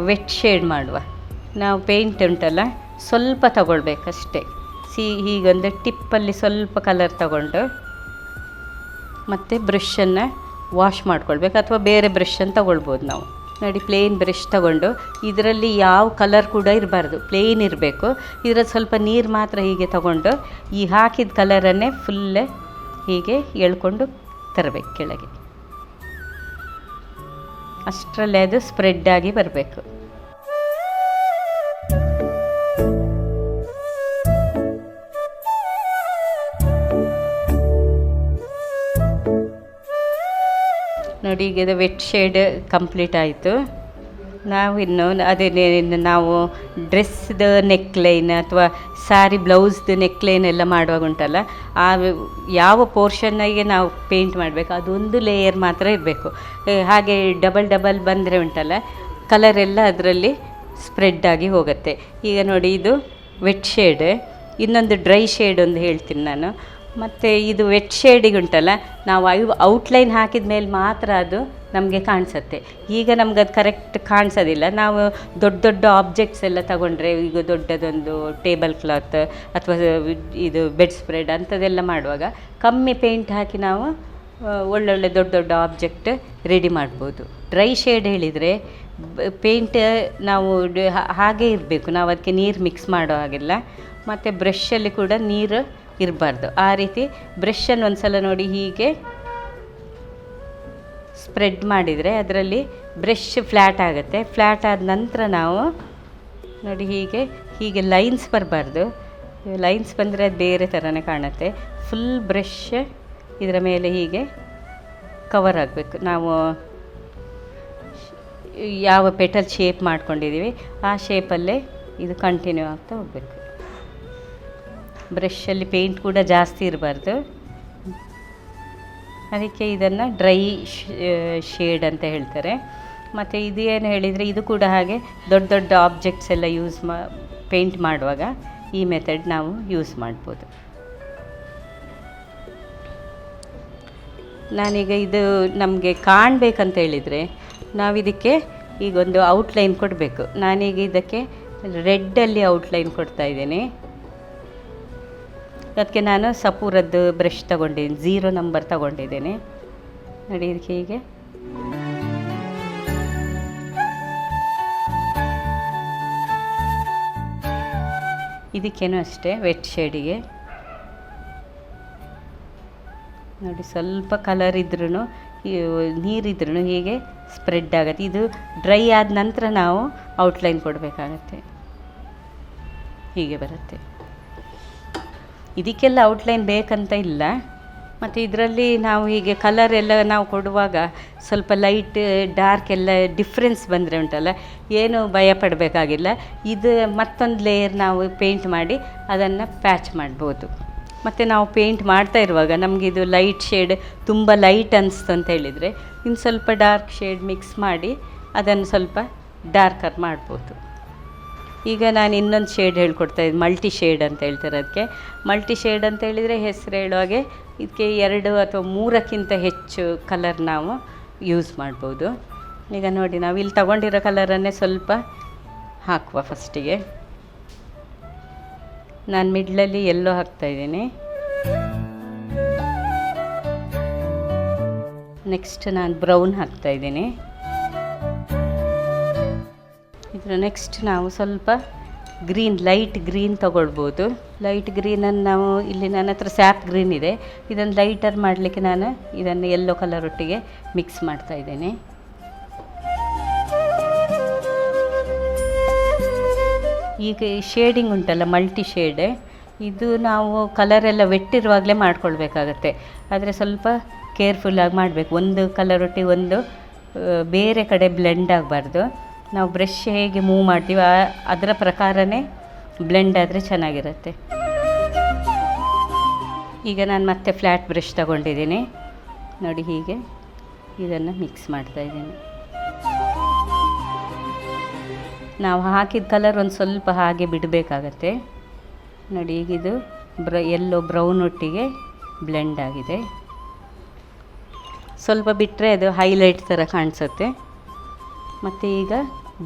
Speaker 1: ವೆಟ್ ಶೇಡ್ ಮಾಡುವ. ನಾವು ಪೇಂಟ್ ಉಂಟಲ್ಲ, ಸ್ವಲ್ಪ ತಗೊಳ್ಬೇಕಷ್ಟೇ. ಸಿ, ಹೀಗೊಂದು ಟಿಪ್ಪಲ್ಲಿ ಸ್ವಲ್ಪ ಕಲರ್ ತಗೊಂಡು ಮತ್ತು ಬ್ರಷನ್ನು ವಾಶ್ ಮಾಡ್ಕೊಳ್ಬೇಕು. ಅಥವಾ ಬೇರೆ ಬ್ರಷನ್ನು ತಗೊಳ್ಬೋದು ನಾವು. ನೋಡಿ ಪ್ಲೇನ್ ಬ್ರಷ್ ತಗೊಂಡು ಇದರಲ್ಲಿ ಯಾವ ಕಲರ್ ಕೂಡ ಇರಬಾರ್ದು. ಪ್ಲೇನ್ ಇರಬೇಕು. ಇದರಲ್ಲಿ ಸ್ವಲ್ಪ ನೀರು ಮಾತ್ರ ಹೀಗೆ ತಗೊಂಡು ಈ ಹಾಕಿದ ಕಲರನ್ನೇ ಫುಲ್ಲೇ ಹೀಗೆ ಎಳ್ಕೊಂಡು ತರಬೇಕು ಕೆಳಗೆ. ಅಷ್ಟರಲ್ಲೇ ಅದು ಸ್ಪ್ರೆಡ್ ಆಗಿ ಬರಬೇಕು. ನೋಡಿ ಈಗ ಇದು ವೆಟ್ ಶೇಡ್ ಕಂಪ್ಲೀಟ್ ಆಯಿತು. ನಾವು ಇನ್ನು ಅದೇ ನಾವು ಡ್ರೆಸ್ದ ನೆಕ್ಲೈನ್ ಅಥವಾ ಸಾರಿ ಬ್ಲೌಸ್ದು ನೆಕ್ಲೈನ್ ಎಲ್ಲ ಮಾಡುವಾಗ ಉಂಟಲ್ಲ, ಆ ಯಾವ ಪೋರ್ಷನ್ನಾಗೆ ನಾವು ಪೇಂಟ್ ಮಾಡಬೇಕು, ಅದೊಂದು ಲೇಯರ್ ಮಾತ್ರ ಇರಬೇಕು. ಹಾಗೆ ಡಬಲ್ ಡಬಲ್ ಬಂದರೆ ಉಂಟಲ್ಲ ಕಲರ್ ಎಲ್ಲ ಅದರಲ್ಲಿ ಸ್ಪ್ರೆಡ್ ಆಗಿ ಹೋಗುತ್ತೆ. ಈಗ ನೋಡಿ ಇದು ವೆಟ್ ಶೇಡ್ ಇನ್ನೊಂದು ಡ್ರೈ ಶೇಡ್ ಒಂದು ಹೇಳ್ತೀನಿ ನಾನು. ಮತ್ತು ಇದು ವೆಟ್ ಶೇಡಿಗೆ ಉಂಟಲ್ಲ, ನಾವು ಐ ಔಟ್ಲೈನ್ ಹಾಕಿದ ಮೇಲೆ ಮಾತ್ರ ಅದು ನಮಗೆ ಕಾಣಿಸುತ್ತೆ. ಈಗ ನಮ್ಗೆ ಅದು ಕರೆಕ್ಟ್ ಕಾಣಿಸೋದಿಲ್ಲ. ನಾವು ದೊಡ್ಡ ದೊಡ್ಡ ಆಬ್ಜೆಕ್ಟ್ಸ್ ಎಲ್ಲ ತಗೊಂಡ್ರೆ ಈಗ ದೊಡ್ಡದೊಂದು ಟೇಬಲ್ ಕ್ಲಾತ್ ಅಥವಾ ಇದು ಬೆಡ್ ಸ್ಪ್ರೆಡ್ ಅಂಥದ್ದೆಲ್ಲ ಮಾಡುವಾಗ ಕಮ್ಮಿ ಪೇಂಟ್ ಹಾಕಿ ನಾವು ಒಳ್ಳೊಳ್ಳೆ ದೊಡ್ಡ ದೊಡ್ಡ ಆಬ್ಜೆಕ್ಟ್ ರೆಡಿ ಮಾಡ್ಬೋದು. ಡ್ರೈ ಶೇಡ್ ಹೇಳಿದರೆ ಪೇಂಟ್ ನಾವು ಹಾಗೆ ಹಾಗೇ ಇರಬೇಕು. ನಾವು ಅದಕ್ಕೆ ನೀರು ಮಿಕ್ಸ್ ಮಾಡೋ ಹಾಗಿಲ್ಲ. ಮತ್ತು ಬ್ರಷಲ್ಲಿ ಕೂಡ ನೀರು ಇರಬಾರ್ದು. ಆ ರೀತಿ ಬ್ರಷನ್ನು ಒಂದು ಸಲ ನೋಡಿ ಹೀಗೆ ಸ್ಪ್ರೆಡ್ ಮಾಡಿದರೆ ಅದರಲ್ಲಿ ಬ್ರಷ್ ಫ್ಲ್ಯಾಟ್ ಆಗುತ್ತೆ. ಫ್ಲ್ಯಾಟ್ ಆದ ನಂತರ ನಾವು ನೋಡಿ ಹೀಗೆ ಹೀಗೆ ಲೈನ್ಸ್ ಬರಬಾರ್ದು. ಲೈನ್ಸ್ ಬಂದರೆ ಅದು ಬೇರೆ ಥರನೇ ಕಾಣುತ್ತೆ. ಫುಲ್ ಬ್ರಷ್ ಇದರ ಮೇಲೆ ಹೀಗೆ ಕವರ್ ಆಗಬೇಕು. ನಾವು ಯಾವ ಪೆಟಲ್ ಶೇಪ್ ಮಾಡ್ಕೊಂಡಿದ್ದೀವಿ, ಆ ಶೇಪಲ್ಲೇ ಇದು ಕಂಟಿನ್ಯೂ ಆಗ್ತಾ ಹೋಗಬೇಕು. ಬ್ರಷಲ್ಲಿ ಪೇಂಟ್ ಕೂಡ ಜಾಸ್ತಿ ಇರಬಾರ್ದು. ಅದಕ್ಕೆ ಇದನ್ನು ಡ್ರೈ ಶೇಡ್ ಅಂತ ಹೇಳ್ತಾರೆ. ಮತ್ತು ಇದು ಏನು ಹೇಳಿದರೆ, ಇದು ಕೂಡ ಹಾಗೆ ದೊಡ್ಡ ದೊಡ್ಡ ಆಬ್ಜೆಕ್ಟ್ಸ್ ಎಲ್ಲ ಯೂಸ್ ಮಾ ಪೇಂಟ್ ಮಾಡುವಾಗ ಈ ಮೆಥಡ್ ನಾವು ಯೂಸ್ ಮಾಡ್ಬೋದು. ನಾನೀಗ ಇದು ನಮಗೆ ಕಾಣಬೇಕಂತ ಹೇಳಿದರೆ, ನಾವಿದಕ್ಕೆ ಈಗ ಒಂದು ಔಟ್ಲೈನ್ ಕೊಡಬೇಕು. ನಾನೀಗ ಇದಕ್ಕೆ ರೆಡ್ಡಲ್ಲಿ ಔಟ್ಲೈನ್ ಕೊಡ್ತಾ ಇದ್ದೀನಿ. ಅದಕ್ಕೆ ನಾನು ಸಪೂರದ್ದು ಬ್ರಷ್ ತಗೊಂಡಿದ್ದೀನಿ ಜೀರೋ ನಂಬರ್ ತಗೊಂಡಿದ್ದೀನಿ. ನೋಡಿ ಇದಕ್ಕೆ ಹೀಗೆ. ಇದಕ್ಕೇನು ಅಷ್ಟೇ ವೆಟ್ ಶೇಡಿಗೆ ನೋಡಿ ಸ್ವಲ್ಪ ಕಲರ್ ಇದ್ರೂ ನೀರಿದ್ರೂ ಹೀಗೆ ಸ್ಪ್ರೆಡ್ ಆಗುತ್ತೆ. ಇದು ಡ್ರೈ ಆದ ನಂತರ ನಾವು ಔಟ್ಲೈನ್ ಕೊಡಬೇಕಾಗತ್ತೆ. ಹೀಗೆ ಬರುತ್ತೆ. ಇದಕ್ಕೆಲ್ಲ ಔಟ್ಲೈನ್ ಬೇಕಂತ ಇಲ್ಲ. ಮತ್ತು ಇದರಲ್ಲಿ ನಾವು ಹೀಗೆ ಕಲರ್ ಎಲ್ಲ ನಾವು ಕೊಡುವಾಗ ಸ್ವಲ್ಪ ಲೈಟ್ ಡಾರ್ಕ್ ಎಲ್ಲ ಡಿಫ್ರೆನ್ಸ್ ಬಂದರೆ ಉಂಟಲ್ಲ, ಏನು ಭಯ ಪಡಬೇಕಾಗಿಲ್ಲ. ಇದು ಮತ್ತೊಂದು ಲೇಯರ್ ನಾವು ಪೇಂಟ್ ಮಾಡಿ ಅದನ್ನು ಪ್ಯಾಚ್ ಮಾಡ್ಬೋದು. ಮತ್ತು ನಾವು ಪೇಂಟ್ ಮಾಡ್ತಾ ಇರುವಾಗ ನಮಗೆ ಇದು ಲೈಟ್ ಶೇಡ್ ತುಂಬ ಲೈಟ್ ಅನ್ನಿಸ್ತು ಅಂತ ಹೇಳಿದರೆ, ಇನ್ನು ಸ್ವಲ್ಪ ಡಾರ್ಕ್ ಶೇಡ್ ಮಿಕ್ಸ್ ಮಾಡಿ ಅದನ್ನು ಸ್ವಲ್ಪ ಡಾರ್ಕರ್ ಮಾಡ್ಬೋದು. ಈಗ ನಾನು ಇನ್ನೊಂದು ಶೇಡ್ ಹೇಳ್ಕೊಡ್ತಾ ಇದ್ದೀನಿ ಮಲ್ಟಿ ಶೇಡ್ ಅಂತ ಹೇಳ್ತಾರೆ ಅದಕ್ಕೆ ಮಲ್ಟಿ ಶೇಡ್ ಅಂತ ಹೇಳಿದರೆ ಹೆಸರು ಹೇಳುವಾಗೆ ಇದಕ್ಕೆ ಎರಡು ಅಥವಾ ಮೂರಕ್ಕಿಂತ ಹೆಚ್ಚು ಕಲರ್ ನಾವು ಯೂಸ್ ಮಾಡ್ಬೋದು. ಈಗ ನೋಡಿ, ನಾವು ಇಲ್ಲಿ ತಗೊಂಡಿರೋ ಕಲರನ್ನೇ ಸ್ವಲ್ಪ ಹಾಕುವ ಫಸ್ಟಿಗೆ ನಾನು ಮಿಡ್ಲಲ್ಲಿ ಎಲ್ಲೋ ಹಾಕ್ತಾ ಇದ್ದೀನಿ. ನೆಕ್ಸ್ಟ್ ನಾನು ಬ್ರೌನ್ ಹಾಕ್ತಾ ನೆಕ್ಸ್ಟ್ ನಾವು ಸ್ವಲ್ಪ ಗ್ರೀನ್ ಲೈಟ್ ಗ್ರೀನ್ ತಗೊಳ್ಬೋದು. ಲೈಟ್ ಗ್ರೀನನ್ನು ನಾವು ಇಲ್ಲಿ ನನ್ನ ಹತ್ರ ಸ್ಯಾಪ್ ಗ್ರೀನ್ ಇದೆ. ಇದನ್ನು ಲೈಟರ್ ಮಾಡಲಿಕ್ಕೆ ನಾನು ಇದನ್ನು ಯೆಲ್ಲೋ ಕಲರ್ ಒಟ್ಟಿಗೆ ಮಿಕ್ಸ್ ಮಾಡ್ತಾ ಇದ್ದೇನೆ. ಈಗ ಈ ಶೇಡಿಂಗ್ ಉಂಟಲ್ಲ ಮಲ್ಟಿ ಶೇಡ್ ಇದು ನಾವು ಕಲರೆಲ್ಲ ವೆಟ್ಟಿರುವಾಗಲೇ ಮಾಡ್ಕೊಳ್ಬೇಕಾಗತ್ತೆ. ಆದರೆ ಸ್ವಲ್ಪ ಕೇರ್ಫುಲ್ಲಾಗಿ ಮಾಡಬೇಕು. ಒಂದು ಕಲರ್ ಒಟ್ಟಿಗೆ ಒಂದು ಬೇರೆ ಕಡೆ ಬ್ಲೆಂಡ್ ಆಗಬಾರ್ದು. ನಾವು ಬ್ರಷ್ ಹೇಗೆ ಮೂವ್ ಮಾಡ್ತೀವಿ ಅದರ ಪ್ರಕಾರನೇ ಬ್ಲೆಂಡ್ ಆದರೆ ಚೆನ್ನಾಗಿರುತ್ತೆ. ಈಗ ನಾನು ಮತ್ತೆ ಫ್ಲ್ಯಾಟ್ ಬ್ರಷ್ ತಗೊಂಡಿದ್ದೀನಿ. ನೋಡಿ ಹೀಗೆ ಇದನ್ನು ಮಿಕ್ಸ್ ಮಾಡ್ತಾ ಇದ್ದೀನಿ. ನಾವು ಹಾಕಿದ ಕಲರ್ ಒಂದು ಸ್ವಲ್ಪ ಹಾಗೆ ಬಿಡಬೇಕಾಗತ್ತೆ. ನೋಡಿ ಈಗ ಇದು ಬ್ರ ಎಲ್ಲೋ ಬ್ರೌನ್ ಒಟ್ಟಿಗೆ ಬ್ಲೆಂಡ್ ಆಗಿದೆ. ಸ್ವಲ್ಪ ಬಿಟ್ಟರೆ ಅದು ಹೈಲೈಟ್ ಥರ ಕಾಣಿಸುತ್ತೆ. ಮತ್ತು ಈಗ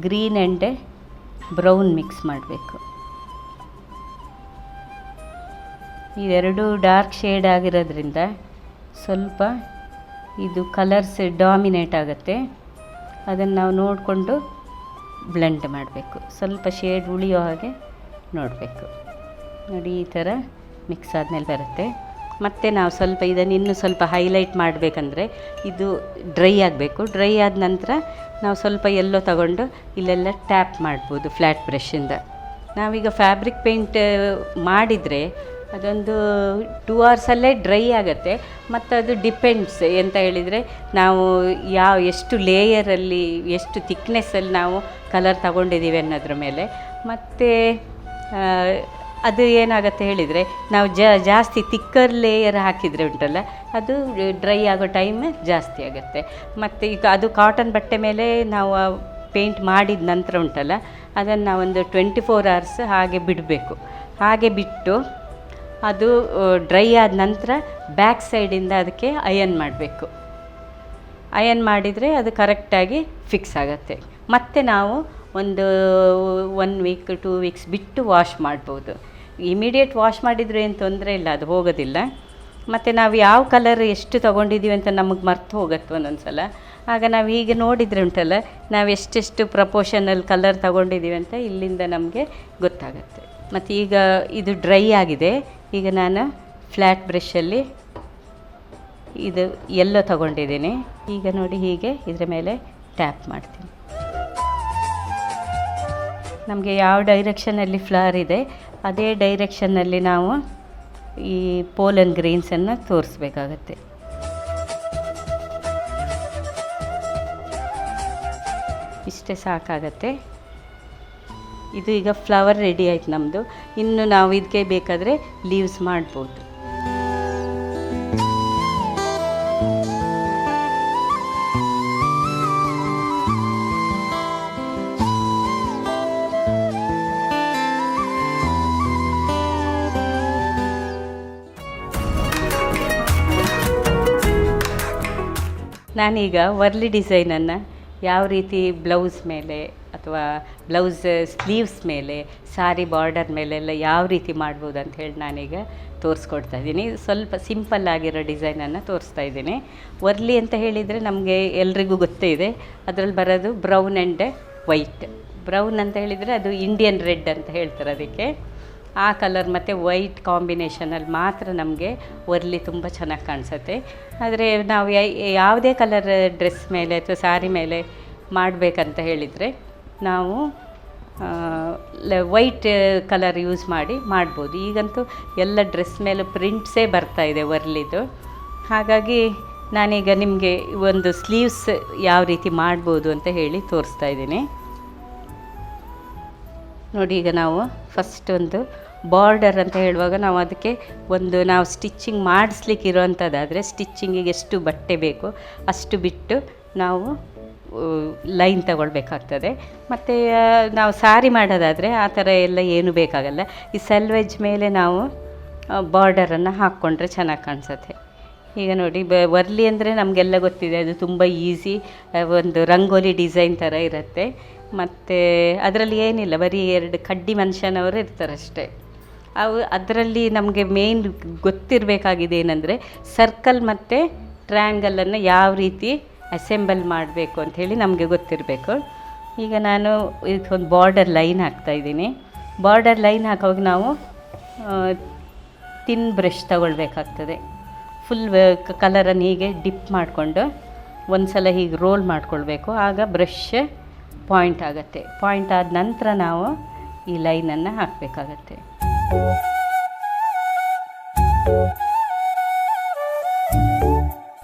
Speaker 1: ಗ್ರೀನ್ ಎಂಡೆ ಬ್ರೌನ್ ಮಿಕ್ಸ್ ಮಾಡಬೇಕು. ಇವೆರಡು ಡಾರ್ಕ್ ಶೇಡ್ ಆಗಿರೋದ್ರಿಂದ ಸ್ವಲ್ಪ ಇದು ಕಲರ್ಸ್ ಡಾಮಿನೇಟ್ ಆಗುತ್ತೆ. ಅದನ್ನು ನಾವು ನೋಡಿಕೊಂಡು ಬ್ಲೆಂಡ್ ಮಾಡಬೇಕು. ಸ್ವಲ್ಪ ಶೇಡ್ ಉಳಿಯೋ ಹಾಗೆ ನೋಡಬೇಕು. ನೋಡಿ ಈ ಥರ ಮಿಕ್ಸ್ ಆದಮೇಲೆ ಬರುತ್ತೆ. ಮತ್ತು ನಾವು ಸ್ವಲ್ಪ ಇದನ್ನು ಇನ್ನೂ ಸ್ವಲ್ಪ ಹೈಲೈಟ್ ಮಾಡಬೇಕಂದ್ರೆ ಇದು ಡ್ರೈ ಆಗಬೇಕು. ಡ್ರೈ ಆದ ನಂತರ ನಾವು ಸ್ವಲ್ಪ ಎಲ್ಲೋ ತಗೊಂಡು ಇಲ್ಲೆಲ್ಲ ಟ್ಯಾಪ್ ಮಾಡ್ಬೋದು ಫ್ಲ್ಯಾಟ್ ಬ್ರಷಿಂದ ನಾವೀಗ ಫ್ಯಾಬ್ರಿಕ್ ಪೇಂಟ್ ಮಾಡಿದರೆ ಅದೊಂದು ಟೂ ಅವರ್ಸಲ್ಲೇ ಡ್ರೈ ಆಗುತ್ತೆ. ಮತ್ತು ಅದು ಡಿಪೆಂಡ್ಸ್ ಎಂತ ಹೇಳಿದರೆ ನಾವು ಯಾವ ಎಷ್ಟು ಲೇಯರಲ್ಲಿ ಎಷ್ಟು ತಿಕ್ನೆಸ್ಸಲ್ಲಿ ನಾವು ಕಲರ್ ತಗೊಂಡಿದ್ದೀವಿ ಅನ್ನೋದ್ರ ಮೇಲೆ. ಮತ್ತು ಅದು ಏನಾಗುತ್ತೆ ಹೇಳಿದರೆ, ನಾವು ಜಾಸ್ತಿ ತಿಕ್ಕರ್ ಲೇಯರ್ ಹಾಕಿದರೆ ಉಂಟಲ್ಲ, ಅದು ಡ್ರೈ ಆಗೋ ಟೈಮ್ ಜಾಸ್ತಿ ಆಗುತ್ತೆ. ಮತ್ತು ಈಗ ಅದು ಕಾಟನ್ ಬಟ್ಟೆ ಮೇಲೆ ನಾವು ಪೇಂಟ್ ಮಾಡಿದ ನಂತರ ಉಂಟಲ್ಲ, ಅದನ್ನು ಒಂದು ಟ್ವೆಂಟಿ ಫೋರ್ ಅವರ್ಸ್ ಹಾಗೆ ಬಿಡಬೇಕು. ಹಾಗೆ ಬಿಟ್ಟು ಅದು ಡ್ರೈ ಆದ ನಂತರ ಬ್ಯಾಕ್ ಸೈಡಿಂದ ಅದಕ್ಕೆ ಅಯನ್ ಮಾಡಬೇಕು. ಅಯನ್ ಮಾಡಿದರೆ ಅದು ಕರೆಕ್ಟಾಗಿ ಫಿಕ್ಸ್ ಆಗುತ್ತೆ. ಮತ್ತು ನಾವು ಒಂದು ಒನ್ ವೀಕ್ ಟೂ ವೀಕ್ಸ್ ಬಿಟ್ಟು ವಾಶ್ ಮಾಡ್ಬೋದು. ಇಮಿಡಿಯೇಟ್ ವಾಶ್ ಮಾಡಿದರೆ ಏನು ತೊಂದರೆ ಇಲ್ಲ, ಅದು ಹೋಗೋದಿಲ್ಲ. ಮತ್ತು ನಾವು ಯಾವ ಕಲರ್ ಎಷ್ಟು ತೊಗೊಂಡಿದ್ದೀವಿ ಅಂತ ನಮಗೆ ಮರ್ತು ಹೋಗುತ್ತೆ ಒಂದೊಂದು ಸಲ ಆಗ ನಾವು ಹೀಗೆ ನೋಡಿದರೆ ಉಂಟಲ್ಲ, ನಾವು ಎಷ್ಟೆಷ್ಟು ಪ್ರಪೋಷನಲ್ಲಿ ಕಲರ್ ತೊಗೊಂಡಿದ್ದೀವಿ ಅಂತ ಇಲ್ಲಿಂದ ನಮಗೆ ಗೊತ್ತಾಗುತ್ತೆ. ಮತ್ತು ಈಗ ಇದು ಡ್ರೈ ಆಗಿದೆ. ಈಗ ನಾನು ಫ್ಲ್ಯಾಟ್ ಬ್ರಷಲ್ಲಿ ಇದು ಎಲ್ಲೋ ತಗೊಂಡಿದ್ದೀನಿ. ಈಗ ನೋಡಿ ಹೀಗೆ ಇದರ ಮೇಲೆ ಟ್ಯಾಪ್ ಮಾಡ್ತೀನಿ. ನಮಗೆ ಯಾವ ಡೈರೆಕ್ಷನಲ್ಲಿ ಫ್ಲವರ್ ಇದೆ, ಅದೇ ಡೈರೆಕ್ಷನ್ನಲ್ಲಿ ನಾವು ಈ ಪೋಲನ್ ಗ್ರೀನ್ಸನ್ನು ತೋರಿಸ್ಬೇಕಾಗತ್ತೆ. ಇಷ್ಟೇ ಸಾಕಾಗತ್ತೆ. ಇದು ಈಗ ಫ್ಲವರ್ ರೆಡಿ ಆಯ್ತು ನಮ್ಮದು ಇನ್ನು ನಾವು ಇದಕ್ಕೆ ಬೇಕಾದರೆ ಲೀವ್ಸ್ ಮಾಡ್ಬೋದು. ನಾನೀಗ ವರ್ಲಿ ಡಿಸೈನನ್ನು ಯಾವ ರೀತಿ ಬ್ಲೌಸ್ ಮೇಲೆ ಅಥವಾ ಬ್ಲೌಸ್ ಸ್ಲೀವ್ಸ್ ಮೇಲೆ, ಸಾರಿ ಬಾರ್ಡರ್ ಮೇಲೆ ಎಲ್ಲ ಯಾವ ರೀತಿ ಮಾಡ್ಬೋದು ಅಂತ ಹೇಳಿ ನಾನೀಗ ತೋರಿಸ್ಕೊಡ್ತಾ ಇದ್ದೀನಿ. ಸ್ವಲ್ಪ ಸಿಂಪಲ್ ಆಗಿರೋ ಡಿಸೈನನ್ನು ತೋರಿಸ್ತಾ ಇದ್ದೀನಿ. ವರ್ಲಿ ಅಂತ ಹೇಳಿದರೆ ನಮಗೆ ಎಲ್ರಿಗೂ ಗೊತ್ತೇ ಇದೆ. ಅದರಲ್ಲಿ ಬರೋದು ಬ್ರೌನ್ ಆ್ಯಂಡ್ ವೈಟ್. ಬ್ರೌನ್ ಅಂತ ಹೇಳಿದರೆ ಅದು ಇಂಡಿಯನ್ ರೆಡ್ ಅಂತ ಹೇಳ್ತಾರೆ ಅದಕ್ಕೆ. ಆ ಕಲರ್ ಮತ್ತು ವೈಟ್ ಕಾಂಬಿನೇಷನಲ್ಲಿ ಮಾತ್ರ ನಮಗೆ ವರ್ಲಿ ತುಂಬ ಚೆನ್ನಾಗಿ ಕಾಣಿಸುತ್ತೆ. ಆದರೆ ನಾವು ಯಾವುದೇ ಕಲರ್ ಡ್ರೆಸ್ ಮೇಲೆ ಅಥವಾ ಸ್ಯಾರಿ ಮೇಲೆ ಮಾಡಬೇಕಂತ ಹೇಳಿದರೆ ನಾವು ವೈಟ್ ಕಲರ್ ಯೂಸ್ ಮಾಡಿ ಮಾಡ್ಬೋದು. ಈಗಂತೂ ಎಲ್ಲ ಡ್ರೆಸ್ ಮೇಲೆ ಪ್ರಿಂಟ್ಸೇ ಬರ್ತಾ ಇದೆ ವರ್ಲಿದು ಹಾಗಾಗಿ ನಾನೀಗ ನಿಮಗೆ ಒಂದು ಸ್ಲೀವ್ಸ್ ಯಾವ ರೀತಿ ಮಾಡ್ಬೋದು ಅಂತ ಹೇಳಿ ತೋರಿಸ್ತಾ ಇದ್ದೀನಿ. ನೋಡಿ ಈಗ ನಾವು ಫಸ್ಟ್ ಒಂದು ಬಾರ್ಡರ್ ಅಂತ ಹೇಳುವಾಗ ನಾವು ಅದಕ್ಕೆ ಒಂದು ನಾವು ಸ್ಟಿಚ್ಚಿಂಗ್ ಮಾಡಿಸ್ಲಿಕ್ಕೆ ಇರೋವಂಥದ್ದಾದರೆ ಸ್ಟಿಚ್ಚಿಂಗಿಗೆ ಎಷ್ಟು ಬಟ್ಟೆ ಬೇಕು ಅಷ್ಟು ಬಿಟ್ಟು ನಾವು ಲೈನ್ ತಗೊಳ್ಬೇಕಾಗ್ತದೆ. ಮತ್ತು ನಾವು ಸಾರಿ ಮಾಡೋದಾದರೆ ಆ ಥರ ಎಲ್ಲ ಏನು ಬೇಕಾಗಲ್ಲ. ಈ ಸೆಲ್ವೆಜ್ ಮೇಲೆ ನಾವು ಬಾರ್ಡರನ್ನು ಹಾಕ್ಕೊಂಡ್ರೆ ಚೆನ್ನಾಗಿ ಕಾಣಿಸುತ್ತೆ. ಈಗ ನೋಡಿ, ಬ, ವರ್ಲಿ ಅಂದರೆ ನಮಗೆಲ್ಲ ಗೊತ್ತಿದೆ, ಅದು ತುಂಬ ಈಸಿ ಒಂದು ರಂಗೋಲಿ ಡಿಸೈನ್ ಥರ ಇರುತ್ತೆ. ಮತ್ತು ಅದರಲ್ಲಿ ಏನಿಲ್ಲ, ಬರೀ ಎರಡು ಕಡ್ಡಿ ಮನುಷ್ಯನವರು ಇರ್ತಾರಷ್ಟೇ ಅವು ಅದರಲ್ಲಿ ನಮಗೆ ಮೇನ್ ಗೊತ್ತಿರಬೇಕಾಗಿದೆ ಏನಂದರೆ ಸರ್ಕಲ್ ಮತ್ತು ಟ್ರ್ಯಾಂಗಲನ್ನು ಯಾವ ರೀತಿ ಅಸೆಂಬಲ್ ಮಾಡಬೇಕು ಅಂಥೇಳಿ ನಮಗೆ ಗೊತ್ತಿರಬೇಕು. ಈಗ ನಾನು ಇದಕ್ಕೊಂದು ಬಾರ್ಡರ್ ಲೈನ್ ಹಾಕ್ತಾಯಿದ್ದೀನಿ ಬಾರ್ಡರ್ ಲೈನ್ ಹಾಕುವಾಗ ನಾವು ತಿನ್ ಬ್ರಷ್ ತಗೊಳ್ಬೇಕಾಗ್ತದೆ. ಫುಲ್ ಕಲರನ್ನು ಹೀಗೆ ಡಿಪ್ ಮಾಡಿಕೊಂಡು ಒಂದು ಸಲ ಹೀಗೆ ರೋಲ್ ಮಾಡ್ಕೊಳ್ಬೇಕು. ಆಗ ಬ್ರಷ್ ಪಾಯಿಂಟ್ ಆಗುತ್ತೆ. ಪಾಯಿಂಟ್ ಆದ ನಂತರ ನಾವು ಈ ಲೈನನ್ನು ಹಾಕಬೇಕಾಗತ್ತೆ.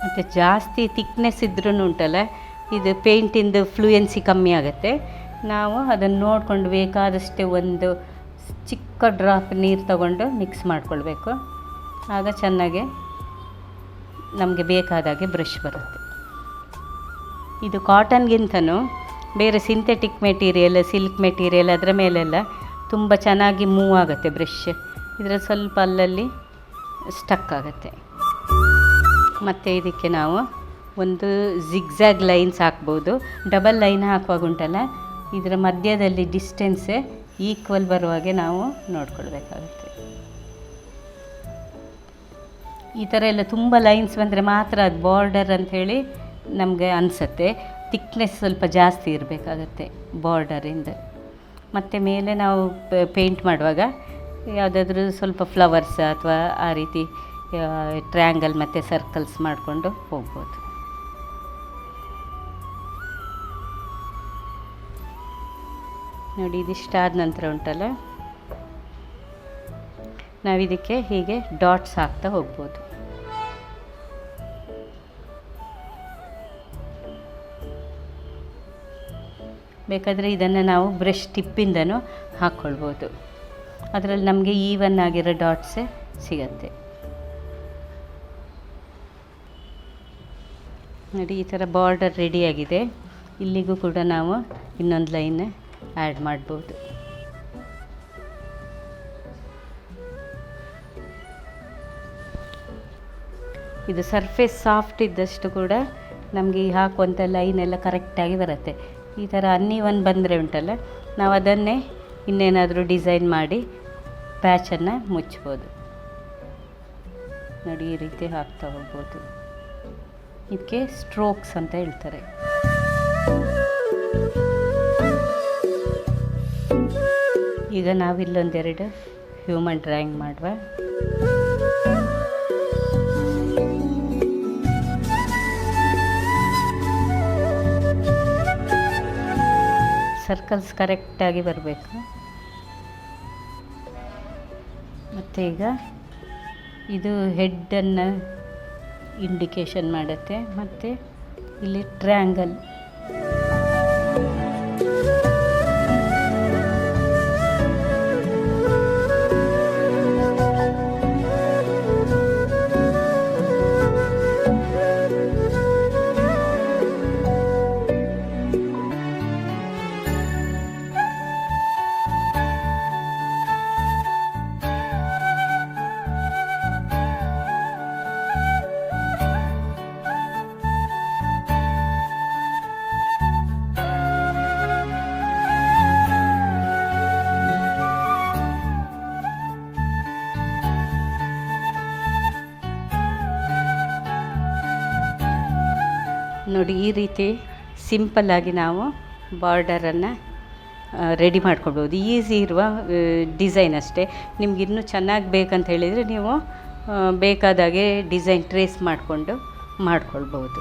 Speaker 1: ಮತ್ತು ಜಾಸ್ತಿ ತಿಕ್ನೆಸ್ ಇದ್ರೂ ಉಂಟಲ್ಲ, ಇದು ಪೇಂಟಿಂದು ಫ್ಲೂಯೆನ್ಸಿ ಕಮ್ಮಿ ಆಗುತ್ತೆ. ನಾವು ಅದನ್ನು ನೋಡಿಕೊಂಡು ಬೇಕಾದಷ್ಟೇ ಒಂದು ಚಿಕ್ಕ ಡ್ರಾಪ್ ನೀರು ತಗೊಂಡು ಮಿಕ್ಸ್ ಮಾಡಿಕೊಳ್ಬೇಕು. ಆಗ ಚೆನ್ನಾಗಿ ನಮಗೆ ಬೇಕಾದಾಗೆ ಬ್ರಷ್ ಬರುತ್ತೆ. ಇದು ಕಾಟನ್ಗಿಂತನೂ ಬೇರೆ ಸಿಂಥೆಟಿಕ್ ಮೆಟೀರಿಯಲ್ ಸಿಲ್ಕ್ ಮೆಟೀರಿಯಲ್ ಅದರ ಮೇಲೆಲ್ಲ ತುಂಬ ಚೆನ್ನಾಗಿ ಮೂವ್ ಆಗುತ್ತೆ ಬ್ರಷ್ ಇದರ ಸ್ವಲ್ಪ ಅಲ್ಲಲ್ಲಿ ಸ್ಟಕ್ ಆಗುತ್ತೆ. ಮತ್ತು ಇದಕ್ಕೆ ನಾವು ಒಂದು ಝಿಗ್ಝ್ಯಾಗ್ ಲೈನ್ಸ್ ಹಾಕ್ಬೋದು. ಡಬಲ್ ಲೈನ್ ಹಾಕುವಾಗ ಉಂಟಲ್ಲ, ಇದರ ಮಧ್ಯದಲ್ಲಿ ಡಿಸ್ಟೆನ್ಸ್ ಈಕ್ವಲ್ ಬರುವಾಗೆ ನಾವು ನೋಡ್ಕೊಳ್ಬೇಕಾಗುತ್ತೆ. ಈ ಥರ ಎಲ್ಲ ತುಂಬ ಲೈನ್ಸ್ ಬಂದರೆ ಮಾತ್ರ ಅದು ಬಾರ್ಡರ್ ಅಂಥೇಳಿ ನಮಗೆ ಅನಿಸುತ್ತೆ. ತಿಕ್ನೆಸ್ ಸ್ವಲ್ಪ ಜಾಸ್ತಿ ಇರಬೇಕಾಗತ್ತೆ ಬಾರ್ಡರಿಂದ ಮತ್ತು ಮೇಲೆ ನಾವು ಪೇಂಟ್ ಮಾಡುವಾಗ ಯಾವುದಾದ್ರೂ ಸ್ವಲ್ಪ ಫ್ಲವರ್ಸ್ ಅಥವಾ ಆ ರೀತಿ ಟ್ರ್ಯಾಂಗಲ್ ಮತ್ತು ಸರ್ಕಲ್ಸ್ ಮಾಡಿಕೊಂಡು ಹೋಗ್ಬೋದು. ನೋಡಿ, ಇದಿಷ್ಟಾದ ನಂತರ ಉಂಟಲ್ಲ? ನಾವಿದಕ್ಕೆ ಹೀಗೆ ಡಾಟ್ಸ್ ಹಾಕ್ತಾ ಹೋಗ್ಬೋದು. ಬೇಕಾದರೆ ಇದನ್ನು ನಾವು ಬ್ರಷ್ ಟಿಪ್ಪಿಂದನೂ ಹಾಕ್ಕೊಳ್ಬೋದು ಅದರಲ್ಲಿ ನಮಗೆ ಈವನ್ ಆಗಿರೋ ಡಾಟ್ಸೇ ಸಿಗತ್ತೆ. ನೋಡಿ, ಈ ಥರ ಬಾರ್ಡರ್ ರೆಡಿಯಾಗಿದೆ ಇಲ್ಲಿಗೂ ಕೂಡ ನಾವು ಇನ್ನೊಂದು ಲೈನ್ ಆ್ಯಡ್ ಮಾಡ್ಬೋದು. ಇದು ಸರ್ಫೇಸ್ ಸಾಫ್ಟ್ ಇದ್ದಷ್ಟು ಕೂಡ ನಮಗೆ ಈ ಹಾಕುವಂಥ ಲೈನ್ ಎಲ್ಲ ಕರೆಕ್ಟಾಗಿ ಬರುತ್ತೆ. ಈ ಥರ ಅನ್ನಿ ಒಂದು ಬಂದರೆ ಉಂಟಲ್ಲ, ನಾವು ಅದನ್ನೇ ಇನ್ನೇನಾದರೂ ಡಿಸೈನ್ ಮಾಡಿ ಪ್ಯಾಚನ್ನು ಮುಚ್ಬೋದು. ನೋಡಿ, ಈ ರೀತಿ ಹಾಕ್ತಾ ಹೋಗ್ಬೋದು. ಇದಕ್ಕೆ ಸ್ಟ್ರೋಕ್ಸ್ ಅಂತ ಹೇಳ್ತಾರೆ. ಈಗ ನಾವಿಲ್ಲೊಂದೆರಡು ಹ್ಯೂಮನ್ ಡ್ರಾಯಿಂಗ್ ಮಾಡುವ. ಸರ್ಕಲ್ಸ್ ಕರೆಕ್ಟಾಗಿ ಬರಬೇಕು. ಮತ್ತು ಈಗ ಇದು ಹೆಡ್ಡನ್ನು ಇಂಡಿಕೇಶನ್ ಮಾಡುತ್ತೆ. ಮತ್ತು ಇಲ್ಲಿ ಟ್ರ್ಯಾಂಗಲ್ ನೋಡಿ, ಈ ರೀತಿ ಸಿಂಪಲ್ಲಾಗಿ ನಾವು ಬಾರ್ಡರನ್ನು ರೆಡಿ ಮಾಡ್ಕೊಳ್ಬೋದು. ಈಸಿ ಇರುವ ಡಿಸೈನ್ ಅಷ್ಟೇ. ನಿಮ್ಗೆ ಇನ್ನೂ ಚೆನ್ನಾಗಿ ಬೇಕಂತ ಹೇಳಿದರೆ ನೀವು ಬೇಕಾದಾಗೆ ಡಿಸೈನ್ ಟ್ರೇಸ್ ಮಾಡಿಕೊಂಡು ಮಾಡ್ಕೊಳ್ಬೋದು.